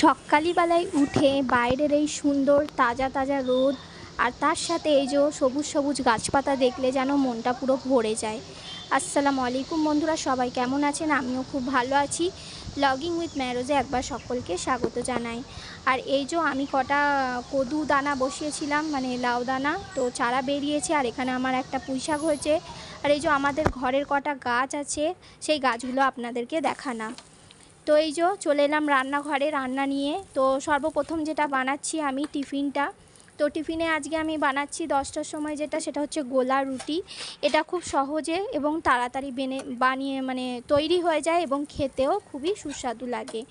সকালবেলায় উঠে বাইরের এই সুন্দর তাজা তাজা রোদ আর তার সাথে এই যে সবুজ সবুজ গাছপাতা দেখলে যেন মনটা পুরো ভরে যায়। আসসালামু আলাইকুম বন্ধুরা, সবাই কেমন আছেন? আমিও খুব ভালো আছি। লগিং উইথ ম্যারোজে একবার সকলকে স্বাগত জানাই। আর এই যে আমি কটা কদু দানা বসিয়েছিলাম মানে লাউ দানা, তো চারা বেরিয়েছে আর এখানে আমার একটা পুঁইশাক হয়েছে। আর এই যে আমাদের ঘরের কটা গাছ আছে, সেই গাছগুলো আপনাদেরকে দেখানা। তো এই যে চলে এলাম রান্নাঘরে রান্না নিয়ে। তো সর্বপ্রথম যেটা বানাচ্ছি আমি টিফিনটা। তো টিফিনে আজকে আমি বানাচ্ছি দশটার সময় যেটা, সেটা হচ্ছে গোলা রুটি। এটা খুব সহজে এবং তাড়াতাড়ি বেনে, বানিয়ে মানে তৈরি হয়ে যায় এবং খেতেও খুবই সুস্বাদু লাগে।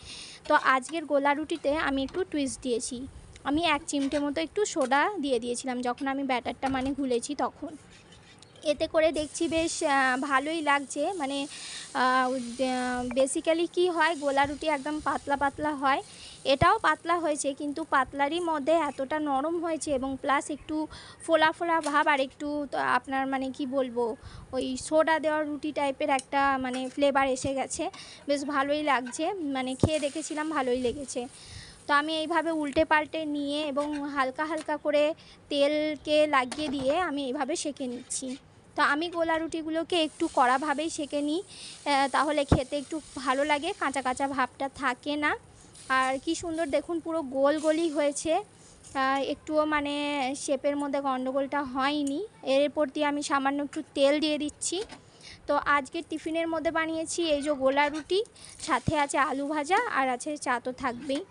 তো আজকের গোলা রুটিতে আমি একটু টুইস্ট দিয়েছি। আমি এক চিমটে মতো একটু সোডা দিয়ে দিয়েছিলাম যখন আমি ব্যাটারটা মানে গুলেছি তখন। এতে করে দেখছি বেশ ভালোই লাগছে। মানে বেসিক্যালি কি হয়, গোলা রুটি একদম পাতলা পাতলা হয়। এটাও পাতলা হয়েছে, কিন্তু পাতলারই মধ্যে এতটা নরম হয়েছে এবং প্লাস একটু ফোলা ফোলা ভাব আর একটু আপনার মানে কি বলব, ওই সোডা দেওয়ার রুটি টাইপের একটা মানে ফ্লেভার এসে গেছে। বেশ ভালোই লাগছে মানে খেয়ে দেখেছিলাম, ভালোই লেগেছে। তো আমি এইভাবে উল্টে পাল্টে নিয়ে এবং হালকা হালকা করে তেলকে লাগিয়ে দিয়ে আমি এইভাবে সেঁকে নিচ্ছি। তো আমি গোলা রুটিগুলোকে একটু কড়াভাবেই সেঁকে নিই তাহলে খেতে একটু ভালো লাগে, কাঁচা কাঁচা ভাবটা থাকে না। আর কি সুন্দর দেখুন পুরো গোল গোলই হয়েছে। একটুও মানে শেপের মধ্যে গন্ডগোলটা হয়নি। এরপর দিয়ে আমি সামান্য একটু তেল দিয়ে দিচ্ছি। তো আজকের টিফিনের মধ্যে বানিয়েছি এই যে গোলা রুটি, সাথে আছে আলু ভাজা, আর আছে চা তো থাকবেই।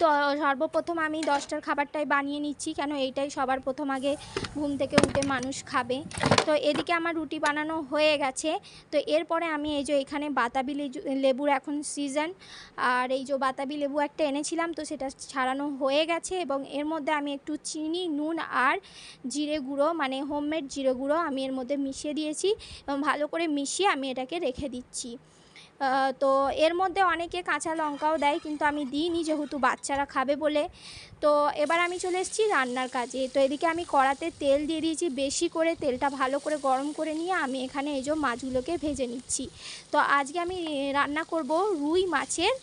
তো সর্বপ্রথম আমি দশটার খাবারটাই বানিয়ে নিচ্ছি, কেন এইটাই সবার প্রথম আগে ঘুম থেকে উঠে মানুষ খাবে। তো এদিকে আমার রুটি বানানো হয়ে গেছে। তো এরপরে আমি এই যে এখানে বাতাবি লেবুর এখন সিজন আর এই যে বাতাবি লেবু একটা এনেছিলাম, তো সেটা ছাড়ানো হয়ে গেছে এবং এর মধ্যে আমি একটু চিনি, নুন আর জিরে গুঁড়ো মানে হোমমেড জিরে গুঁড়ো আমি এর মধ্যে মিশিয়ে দিয়েছি এবং ভালো করে মিশিয়ে আমি এটাকে রেখে দিচ্ছি। তো এর মধ্যে অনেকে কাঁচা লঙ্কাও দেয়, কিন্তু আমি দিইনি যেহেতু বাচ্চারা খাবে বলে। তো এবার আমি চলে এসেছি রান্নার কাজে। তো এদিকে আমি কড়াতে তেল দিয়ে দিয়েছি, বেশি করে তেলটা ভালো করে গরম করে নিয়ে আমি এখানে এই যে মাছগুলোকে ভেজে নিচ্ছি। তো আজকে আমি রান্না করব রুই মাছের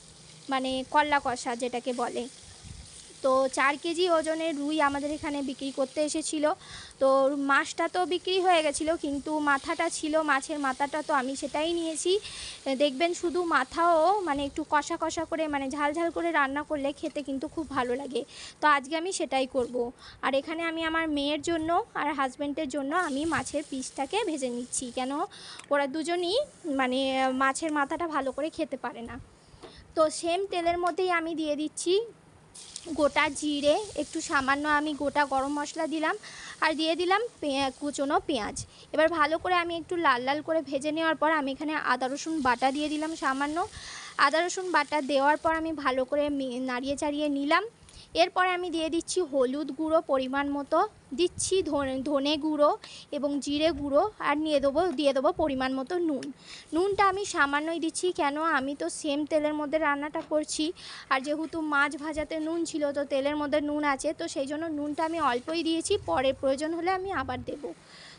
মানে কল্লা কষা যেটাকে বলে। তো চার কেজি ওজনের রুই আমাদের এখানে বিক্রি করতে এসেছিল। তো মাছটা তো বিক্রি হয়ে গেছিল, কিন্তু মাথাটা ছিল, মাছের মাথাটা তো আমি সেটাই নিয়েছি। দেখবেন শুধু মাথাও মানে একটু কষা কষা করে মানে ঝাল ঝাল করে রান্না করলে খেতে কিন্তু খুব ভালো লাগে। তো আজকে আমি সেটাই করব। আর এখানে আমি আমার মেয়ের জন্য আর হাজব্যান্ডের জন্য আমি মাছের পিসটাকে ভেজে নিচ্ছি, কেন ওরা দুজনই মানে মাছের মাথাটা ভালো করে খেতে পারে না। তো সেম তেলের মধ্যেই আমি দিয়ে দিচ্ছি। গোটা জিরে, একটু সামান্য আমি গোটা গরম মশলা দিলাম আর দিয়ে দিলাম কুচনো পেঁয়াজ। এবার ভালো করে আমি একটু লাল লাল করে ভেজে নেওয়ার পর আমি এখানে আদা, রসুন বাটা দিয়ে দিলাম সামান্য। আদা, রসুন বাটা দেওয়ার পর আমি ভালো করে নাড়িয়ে চাড়িয়ে নিলাম। এরপরে আমি দিয়ে দিচ্ছি হলুদ গুঁড়ো পরিমাণ মতো। দিচ্ছি ধনে গুঁড়ো এবং জিরে গুঁড়ো আর নিয়ে দেবো, দিয়ে দেবো পরিমাণ মতো নুন। নুনটা আমি সামান্যই দিচ্ছি, কেন আমি তো সেম তেলের মধ্যে রান্নাটা করছি। আর যেহেতু মাছ ভাজাতে নুন ছিল, তো তেলের মধ্যে নুন আছে, তো সেই জন্য নুনটা আমি অল্পই দিয়েছি, পরে প্রয়োজন হলে আমি আবার দেব।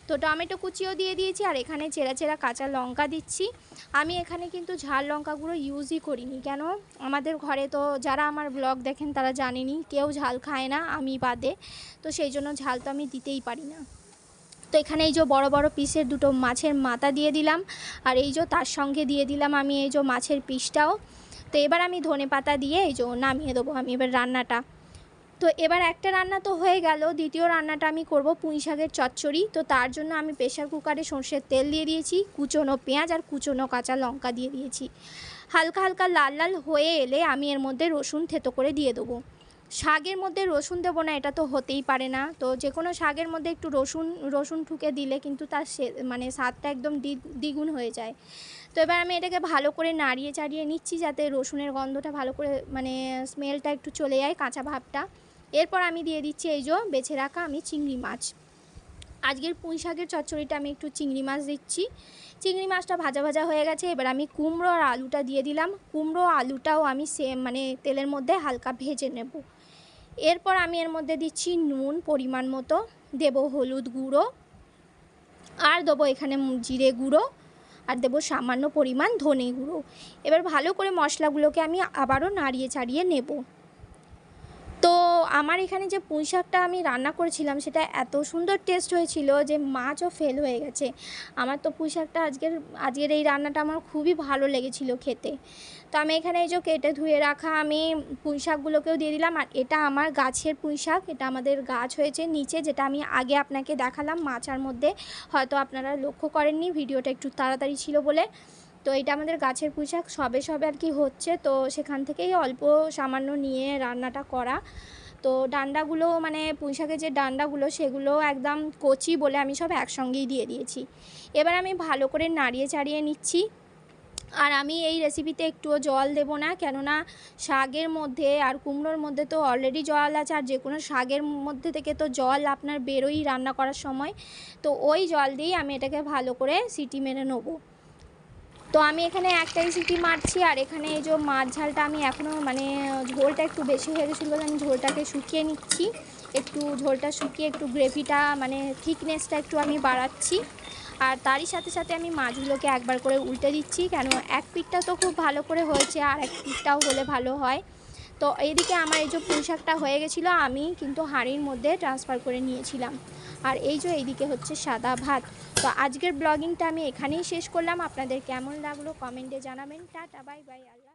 তো টমেটো কুচিও দিয়ে দিয়েছি, আর এখানে চেরা চেরা কাঁচা লঙ্কা দিচ্ছি। আমি এখানে কিন্তু ঝাল লঙ্কাগুলো ইউজই করিনি, কেন? আমাদের ঘরে তো যারা আমার ব্লগ দেখেন তারা জানেনি, কেউ ঝাল খায় না আমি বাদে, তো সেই জন্য ঝাল তো আমি দিতেই পারি না। তো এখানে এই যে বড় বড় পিসের দুটো মাছের মাথা দিয়ে দিলাম, আর এই যে তার সঙ্গে দিয়ে দিলাম আমি এই যে মাছের পিসটাও তো এবার আমি ধনে পাতা দিয়ে এই যে নামিয়ে দেবো আমি এবার রান্নাটা। তো এবার একটা রান্না তো হয়ে গেল। দ্বিতীয় রান্নাটা আমি করব পুঁই শাকের চচ্চড়ি। তো তার জন্য আমি প্রেশার কুকারে সর্ষের তেল দিয়ে দিয়েছি, কুচনো পেঁয়াজ আর কুচনো কাঁচা লঙ্কা দিয়ে দিয়েছি। হালকা হালকা লাল লাল হয়ে এলে আমি এর মধ্যে রসুন থেতো করে দিয়ে দেবো। শাকের মধ্যে রসুন দেবো না, এটা তো হতেই পারে না। তো যে কোনো শাকের মধ্যে একটু রসুন রসুন ঠুকে দিলে কিন্তু তার মানে স্বাদটা একদম দ্বি- দ্বিগুণ হয়ে যায়। তো এবার আমি এটাকে ভালো করে নাড়িয়ে চাড়িয়ে নিচ্ছি যাতে রসুনের গন্ধটা ভালো করে মানে স্মেলটা একটু চলে যায় কাঁচা ভাবটা। এরপর আমি দিয়ে দিচ্ছি এই যে বেছে রাখা আমি চিংড়ি মাছ। আজকের পুঁই শাকের চচ্চড়িটা আমি একটু চিংড়ি মাছ দিচ্ছি। চিংড়ি মাছটা ভাজা ভাজা হয়ে গেছে, এবার আমি কুমড়ো আর আলুটা দিয়ে দিলাম। কুমড়ো, আলুটাও আমি সেম মানে তেলের মধ্যে হালকা ভেজে নেব। এরপর আমি এর মধ্যে দিচ্ছি নুন পরিমাণ মতো, দেব হলুদ গুঁড়ো, আর দেবো এখানে জিরে গুঁড়ো, আর দেবো সামান্য পরিমাণ ধনে গুঁড়ো। এবার ভালো করে মশলাগুলোকে আমি আবারও নাড়িয়ে চাড়িয়ে নেব। আমার এখানে যে পুঁই শাকটা আমি রান্না করেছিলাম, সেটা এত সুন্দর টেস্ট হয়েছিল যে মাছও ফেল হয়ে গেছে। আমার তো পুঁই শাকটা আজকের আজকের এই রান্নাটা আমার খুবই ভালো লেগেছিল খেতে। তো আমি এখানে এই যে কেটে ধুয়ে রাখা আমি পুঁই শাকগুলোকেও দিয়ে দিলাম, আর এটা আমার গাছের পুঁই শাক, এটা আমাদের গাছ হয়েছে নিচে, যেটা আমি আগে আপনাকে দেখালাম মাচার মধ্যে। হয়তো আপনারা লক্ষ্য করেননি, ভিডিওটা একটু তাড়াতাড়ি ছিল বলে। তো এটা আমাদের গাছের পুঁই শাক সবে সবে আর কি হচ্ছে, তো সেখান থেকেই অল্প সামান্য নিয়ে রান্নাটা করা। তো ডান্ডাগুলো মানে পুঁই শাকের যে ডান্ডাগুলো, সেগুলো একদম কচি বলে আমি সব একসঙ্গেই দিয়ে দিয়েছি। এবার আমি ভালো করে নাড়িয়ে চাড়িয়ে নিচ্ছি। আর আমি এই রেসিপিতে একটুও জল দেব না, কেননা শাকের মধ্যে আর কুমড়োর মধ্যে তো অলরেডি জল আছে, আর যে কোনো শাকের মধ্যে থেকে তো জল আপনার বেরোই রান্না করার সময়। তো ওই জল দিয়েই আমি এটাকে ভালো করে সিটি মেরে নেব। তো আমি এখানে একটাই সিটি মারছি, আর এখানে এই যে মাছ ঝালটা আমি এখনও মানে ঝোলটা একটু বেশি হয়ে গেছিল আমি ঝোলটাকে শুকিয়ে নিচ্ছি। একটু ঝোলটা শুকিয়ে একটু গ্রেভিটা মানে থিকনেসটা একটু আমি বাড়াচ্ছি। আর তারই সাথে সাথে আমি মাছগুলোকে একবার করে উল্টে দিচ্ছি, কেন এক পিঠটা তো খুব ভালো করে হয়েছে আর এক পিঠটাও হলে ভালো হয়। তো এইদিকে আমার এই যে পুঁই শাকটা হয়ে গেছিল, আমি কিন্তু হাঁড়ির মধ্যে ট্রান্সফার করে নিয়েছিলাম। আর এই যে এইদিকে হচ্ছে সাদা ভাত। তো আজকের ব্লগিংটা আমি এখানেই শেষ করলাম। আপনাদের কেমন লাগল কমেন্টে জানাবেন। টাটা, বাই বাই, আল্লাহ